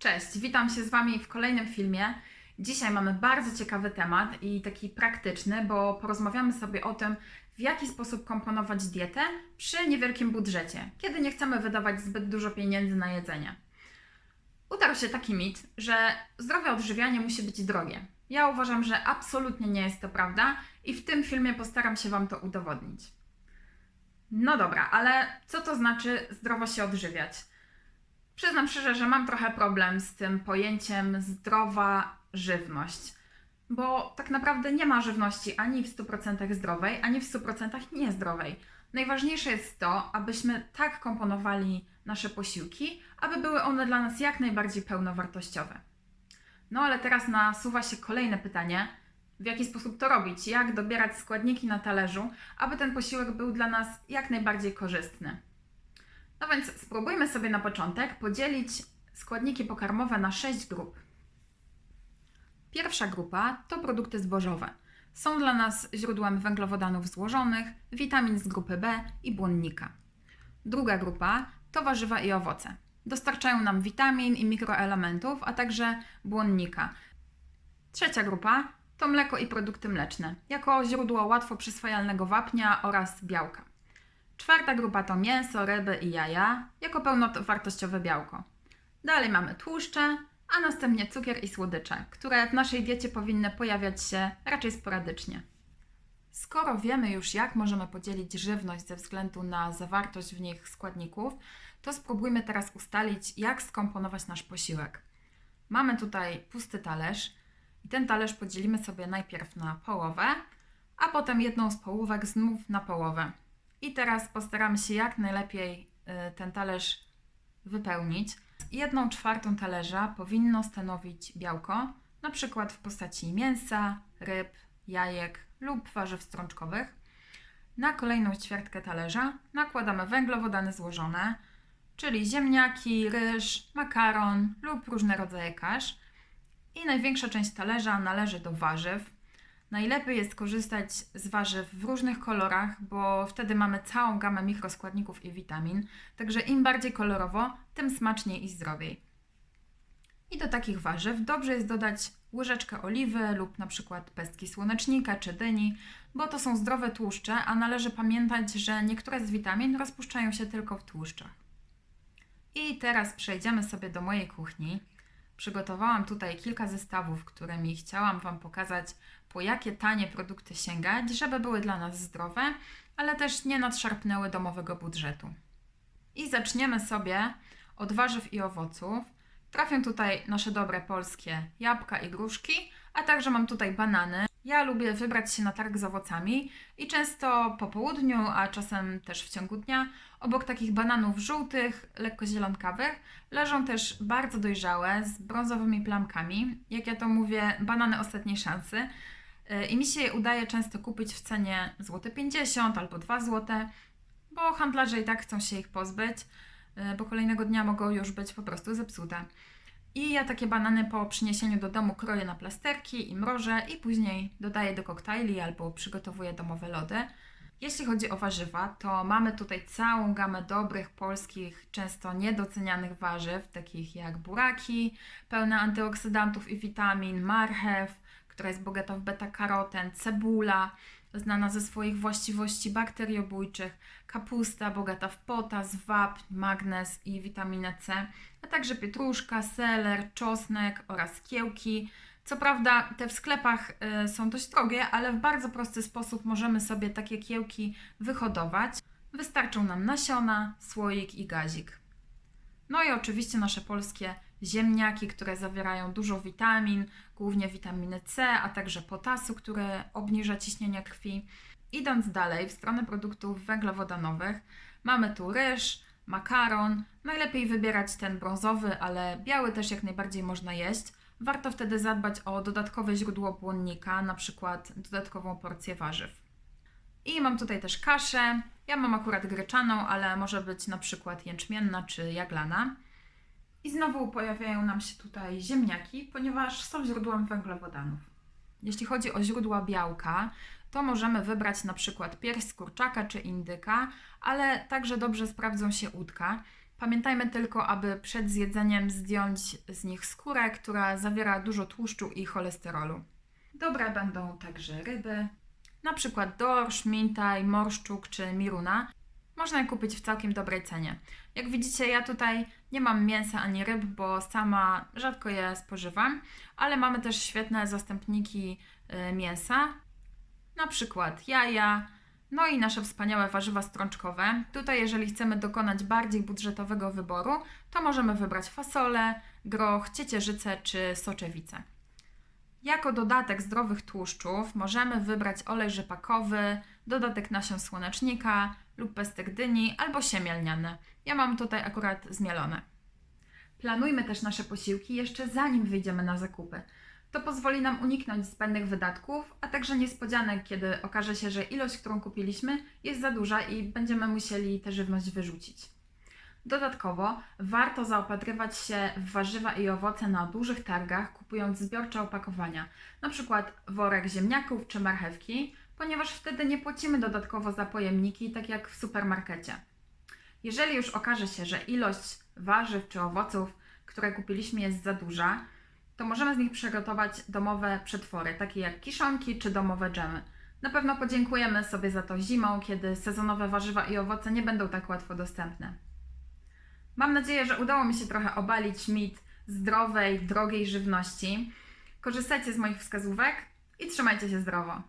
Cześć, witam się z Wami w kolejnym filmie. Dzisiaj mamy bardzo ciekawy temat i taki praktyczny, bo porozmawiamy sobie o tym, w jaki sposób komponować dietę przy niewielkim budżecie, kiedy nie chcemy wydawać zbyt dużo pieniędzy na jedzenie. Utarł się taki mit, że zdrowe odżywianie musi być drogie. Ja uważam, że absolutnie nie jest to prawda i w tym filmie postaram się Wam to udowodnić. No dobra, ale co to znaczy zdrowo się odżywiać? Przyznam szczerze, że mam trochę problem z tym pojęciem zdrowa żywność, bo tak naprawdę nie ma żywności ani w 100% zdrowej, ani w 100% niezdrowej. Najważniejsze jest to, abyśmy tak komponowali nasze posiłki, aby były one dla nas jak najbardziej pełnowartościowe. No ale teraz nasuwa się kolejne pytanie: w jaki sposób to robić? Jak dobierać składniki na talerzu, aby ten posiłek był dla nas jak najbardziej korzystny? No więc spróbujmy sobie na początek podzielić składniki pokarmowe na 6 grup. Pierwsza grupa to produkty zbożowe. Są dla nas źródłem węglowodanów złożonych, witamin z grupy B i błonnika. Druga grupa to warzywa i owoce. Dostarczają nam witamin i mikroelementów, a także błonnika. Trzecia grupa to mleko i produkty mleczne, jako źródło łatwo przyswajalnego wapnia oraz białka. Czwarta grupa to mięso, ryby i jaja, jako pełnowartościowe białko. Dalej mamy tłuszcze, a następnie cukier i słodycze, które w naszej diecie powinny pojawiać się raczej sporadycznie. Skoro wiemy już, jak możemy podzielić żywność ze względu na zawartość w nich składników, to spróbujmy teraz ustalić, jak skomponować nasz posiłek. Mamy tutaj pusty talerz i ten talerz podzielimy sobie najpierw na połowę, a potem jedną z połówek znów na połowę. I teraz postaramy się jak najlepiej y, ten talerz wypełnić. Jedną czwartą talerza powinno stanowić białko, na przykład w postaci mięsa, ryb, jajek lub warzyw strączkowych. Na kolejną ćwiartkę talerza nakładamy węglowodany złożone, czyli ziemniaki, ryż, makaron lub różne rodzaje kasz. I największa część talerza należy do warzyw, Najlepiej jest korzystać z warzyw w różnych kolorach, bo wtedy mamy całą gamę mikroskładników i witamin. Także im bardziej kolorowo, tym smaczniej i zdrowiej. I do takich warzyw dobrze jest dodać łyżeczkę oliwy lub na przykład pestki słonecznika czy dyni, bo to są zdrowe tłuszcze, a należy pamiętać, że niektóre z witamin rozpuszczają się tylko w tłuszczach. I teraz przejdziemy sobie do mojej kuchni. Przygotowałam tutaj kilka zestawów, którymi chciałam Wam pokazać, po jakie tanie produkty sięgać, żeby były dla nas zdrowe, ale też nie nadszarpnęły domowego budżetu. I zaczniemy sobie od warzyw i owoców. Trafią tutaj nasze dobre polskie jabłka i gruszki, a także mam tutaj banany. Ja lubię wybrać się na targ z owocami i często po południu, a czasem też w ciągu dnia, obok takich bananów żółtych, lekko zielonkawych, leżą też bardzo dojrzałe z brązowymi plamkami. Jak ja to mówię, banany ostatniej szansy. Y, I mi się je udaje często kupić w cenie złote 50 albo 2 złote, bo handlarze i tak chcą się ich pozbyć, y, bo kolejnego dnia mogą już być po prostu zepsute. I ja takie banany po przyniesieniu do domu kroję na plasterki i mrożę i później dodaję do koktajli albo przygotowuję domowe lody. Jeśli chodzi o warzywa, to mamy tutaj całą gamę dobrych polskich, często niedocenianych warzyw, takich jak buraki, pełne antyoksydantów i witamin, marchew, która jest bogata w beta-karoten, cebula, znana ze swoich właściwości bakteriobójczych, kapusta bogata w potas, wapń, magnez i witaminę C, a także pietruszka, seler, czosnek oraz kiełki. Co prawda te w sklepach y, są dość drogie, ale w bardzo prosty sposób możemy sobie takie kiełki wyhodować. Wystarczą nam nasiona, słoik i gazik. No i oczywiście nasze polskie ziemniaki, które zawierają dużo witamin, głównie witaminy C, a także potasu, które obniża ciśnienie krwi. Idąc dalej w stronę produktów węglowodanowych, mamy tu ryż, makaron. Najlepiej wybierać ten brązowy, ale biały też jak najbardziej można jeść. Warto wtedy zadbać o dodatkowe źródło błonnika, na przykład dodatkową porcję warzyw. I mam tutaj też kaszę. Ja mam akurat gryczaną, ale może być na przykład jęczmienna czy jaglana. I znowu pojawiają nam się tutaj ziemniaki, ponieważ są źródłem węglowodanów. Jeśli chodzi o źródła białka, to możemy wybrać na przykład pierś kurczaka czy indyka, ale także dobrze sprawdzą się udka, Pamiętajmy tylko, aby przed zjedzeniem zdjąć z nich skórę, która zawiera dużo tłuszczu i cholesterolu. Dobre będą także ryby, na przykład dorsz, mintaj, morszczuk czy miruna. Można je kupić w całkiem dobrej cenie. Jak widzicie, ja tutaj nie mam mięsa ani ryb, bo sama rzadko je spożywam, ale mamy też świetne zastępniki y, mięsa, na przykład jaja, no i nasze wspaniałe warzywa strączkowe. Tutaj, jeżeli chcemy dokonać bardziej budżetowego wyboru, to możemy wybrać fasolę, groch, ciecierzycę czy soczewicę. Jako dodatek zdrowych tłuszczów możemy wybrać olej rzepakowy, dodatek nasion słonecznika lub pestek dyni albo siemię lniane. Ja mam tutaj akurat zmielone. Planujmy też nasze posiłki jeszcze zanim wyjdziemy na zakupy. To pozwoli nam uniknąć zbędnych wydatków, a także niespodzianek, kiedy okaże się, że ilość, którą kupiliśmy, jest za duża i będziemy musieli tę żywność wyrzucić. Dodatkowo warto zaopatrywać się w warzywa i owoce na dużych targach, kupując zbiorcze opakowania, np. worek ziemniaków czy marchewki, ponieważ wtedy nie płacimy dodatkowo za pojemniki, tak jak w supermarkecie. Jeżeli już okaże się, że ilość warzyw czy owoców, które kupiliśmy, jest za duża, to możemy z nich przygotować domowe przetwory, takie jak kiszonki czy domowe dżemy. Na pewno podziękujemy sobie za to zimą, kiedy sezonowe warzywa i owoce nie będą tak łatwo dostępne. Mam nadzieję, że udało mi się trochę obalić mit zdrowej, drogiej żywności. Korzystajcie z moich wskazówek i trzymajcie się zdrowo.